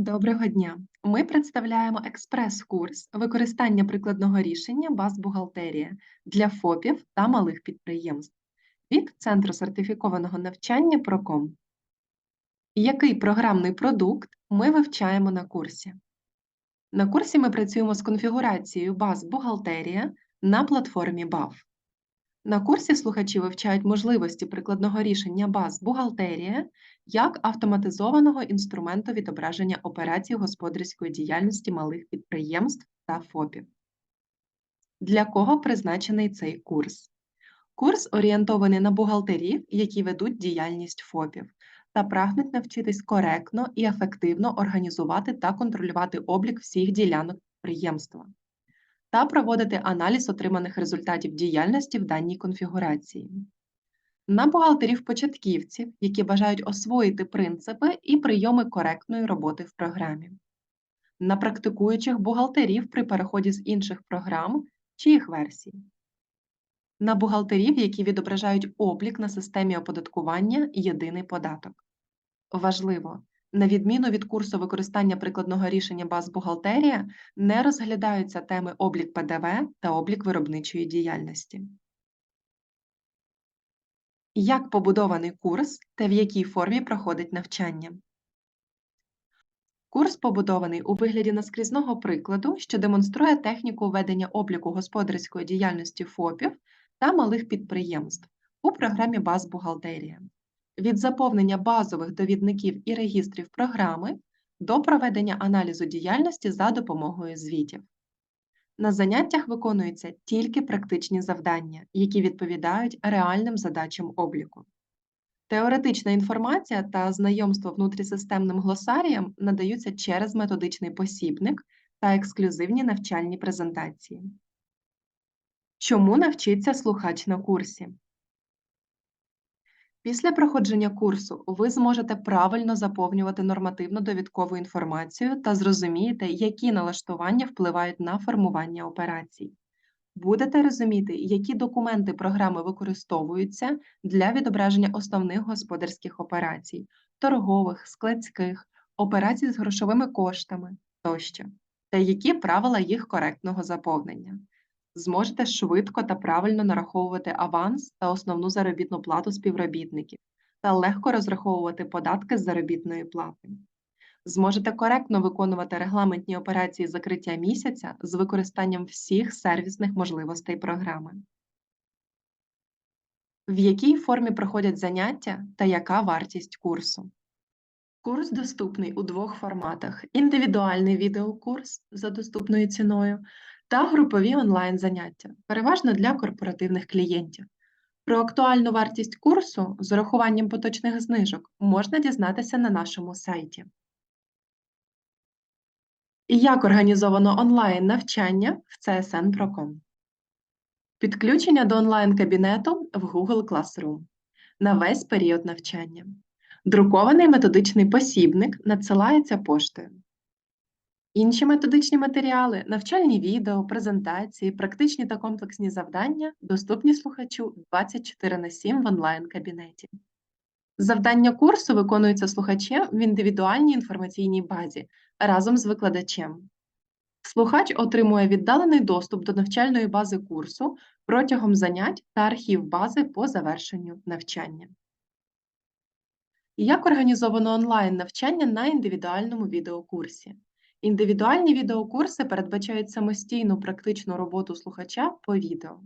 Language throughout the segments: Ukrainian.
Доброго дня! Ми представляємо експрес-курс використання прикладного рішення баз бухгалтерія для ФОПів та малих підприємств від Центру сертифікованого навчання Проком. Який програмний продукт ми вивчаємо на курсі? На курсі ми працюємо з конфігурацією баз бухгалтерія на платформі BAF. На курсі слухачі вивчають можливості прикладного рішення баз бухгалтерія як автоматизованого інструменту відображення операцій господарської діяльності малих підприємств та ФОПів. Для кого призначений цей курс? Курс орієнтований на бухгалтерів, які ведуть діяльність ФОПів, та прагнуть навчитись коректно і ефективно організувати та контролювати облік всіх ділянок підприємства та проводити аналіз отриманих результатів діяльності в даній конфігурації. На бухгалтерів-початківців, які бажають освоїти принципи і прийоми коректної роботи в програмі, на практикуючих бухгалтерів при переході з інших програм чи їх версій, на бухгалтерів, які відображають облік на системі оподаткування Єдиний податок. Важливо, на відміну від курсу використання прикладного рішення баз бухгалтерія, не розглядаються теми облік ПДВ та облік виробничої діяльності. Як побудований курс та в якій формі проходить навчання? Курс побудований у вигляді наскрізного прикладу, що демонструє техніку ведення обліку господарської діяльності ФОПів та малих підприємств у програмі Баз бухгалтерія від заповнення базових довідників і регістрів програми до проведення аналізу діяльності за допомогою звітів. На заняттях виконуються тільки практичні завдання, які відповідають реальним задачам обліку. Теоретична інформація та знайомство внутрісистемним глосаріям надаються через методичний посібник та ексклюзивні навчальні презентації. Чому навчиться слухач на курсі? Після проходження курсу ви зможете правильно заповнювати нормативно-довідкову інформацію та зрозумієте, які налаштування впливають на формування операцій. Будете розуміти, які документи програми використовуються для відображення основних господарських операцій, торгових, складських, операцій з грошовими коштами тощо, та які правила їх коректного заповнення зможете швидко та правильно нараховувати аванс та основну заробітну плату співробітників та легко розраховувати податки з заробітної плати. Зможете коректно виконувати регламентні операції закриття місяця з використанням всіх сервісних можливостей програми. В якій формі проходять заняття та яка вартість курсу? Курс доступний у двох форматах: індивідуальний відеокурс за доступною ціною та групові онлайн-заняття, переважно для корпоративних клієнтів. Про актуальну вартість курсу з урахуванням поточних знижок можна дізнатися на нашому сайті. Як організовано онлайн-навчання в CSN Procom? Підключення до онлайн-кабінету в Google Classroom на весь період навчання. Друкований методичний посібник надсилається поштою. Інші методичні матеріали, навчальні відео, презентації, практичні та комплексні завдання доступні слухачу 24 на 7 в онлайн-кабінеті. Завдання курсу виконуються слухачем в індивідуальній інформаційній базі разом з викладачем. Слухач отримує віддалений доступ до навчальної бази курсу протягом занять та архів бази по завершенню навчання. Як організовано онлайн навчання на індивідуальному відеокурсі? Індивідуальні відеокурси передбачають самостійну практичну роботу слухача по відео.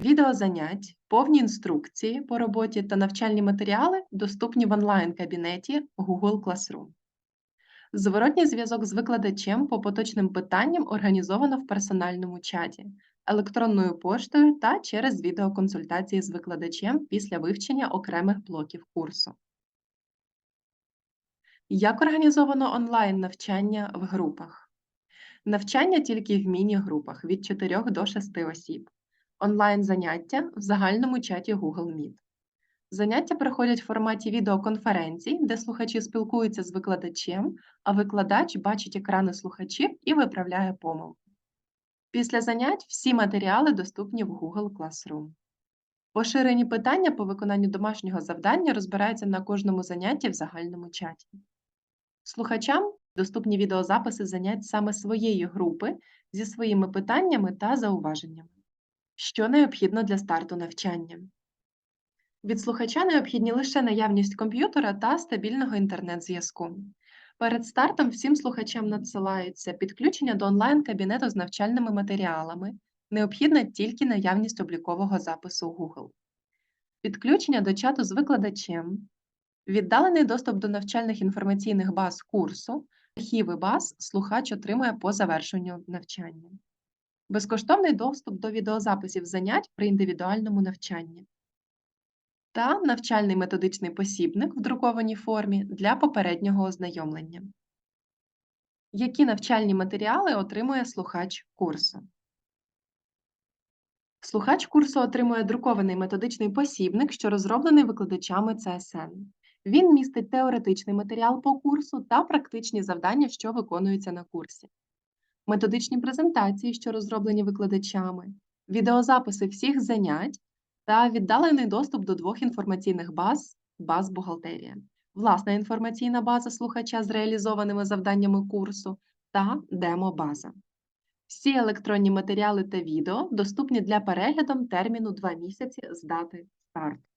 Відеозанять, повні інструкції по роботі та навчальні матеріали доступні в онлайн-кабінеті Google Classroom. Зворотній зв'язок з викладачем по поточним питанням організовано в персональному чаті, електронною поштою та через відеоконсультації з викладачем після вивчення окремих блоків курсу. Як організовано онлайн-навчання в групах? Навчання тільки в міні-групах від 4 до 6 осіб. Онлайн-заняття в загальному чаті Google Meet. Заняття проходять в форматі відеоконференцій, де слухачі спілкуються з викладачем, а викладач бачить екрани слухачів і виправляє помилки. Після занять всі матеріали доступні в Google Classroom. Поширені питання по виконанню домашнього завдання розбираються на кожному занятті в загальному чаті. Слухачам Доступні відеозаписи занять саме своєї групи зі своїми питаннями та зауваженнями. Що необхідно для старту навчання? Від слухача необхідні лише наявність комп'ютера та стабільного інтернет-зв'язку. Перед стартом всім слухачам надсилається підключення до онлайн-кабінету з навчальними матеріалами. Необхідна тільки наявність облікового запису Google. Підключення до чату з викладачем, віддалений доступ до навчальних інформаційних баз курсу, архіви баз слухач отримує по завершенню навчання. Безкоштовний доступ до відеозаписів занять при індивідуальному навчанні та навчальний методичний посібник в друкованій формі для попереднього ознайомлення. Які навчальні матеріали отримує слухач курсу? Слухач курсу отримує друкований методичний посібник, що розроблений викладачами ЦСН. Він містить теоретичний матеріал по курсу та практичні завдання, що виконуються на курсі, методичні презентації, що розроблені викладачами, відеозаписи всіх занять та віддалений доступ до двох інформаційних баз баз бухгалтерія, власна інформаційна база слухача з реалізованими завданнями курсу та демо-база. Всі електронні матеріали та відео доступні для перегляду терміну 2 місяці з дати старту.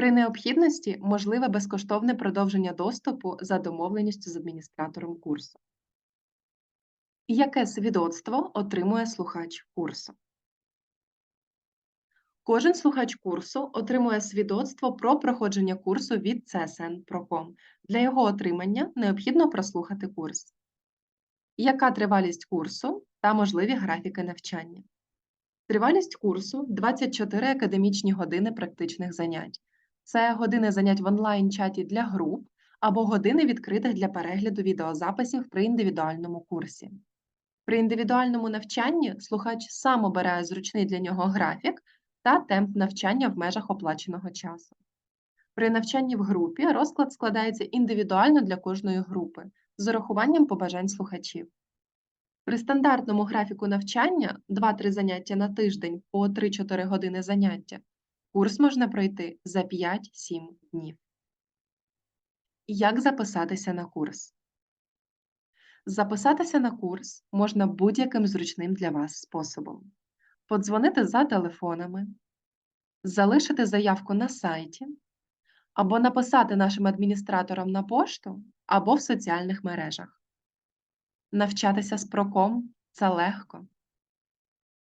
При необхідності можливе безкоштовне продовження доступу за домовленістю з адміністратором курсу. Яке свідоцтво отримує слухач курсу? Кожен слухач курсу отримує свідоцтво про проходження курсу від CSN. Для його отримання необхідно прослухати курс. Яка тривалість курсу та можливі графіки навчання? Тривалість курсу 24 академічні години практичних занять. Це години занять в онлайн-чаті для груп або години відкритих для перегляду відеозаписів при індивідуальному курсі. При індивідуальному навчанні слухач сам обирає зручний для нього графік та темп навчання в межах оплаченого часу. При навчанні в групі розклад складається індивідуально для кожної групи з урахуванням побажань слухачів. При стандартному графіку навчання 2-3 заняття на тиждень по 3-4 години заняття курс можна пройти за 5-7 днів. Як записатися на курс? Записатися на курс можна будь-яким зручним для вас способом. Подзвонити за телефонами, залишити заявку на сайті, або написати нашим адміністраторам на пошту або в соціальних мережах. Навчатися з проком це легко.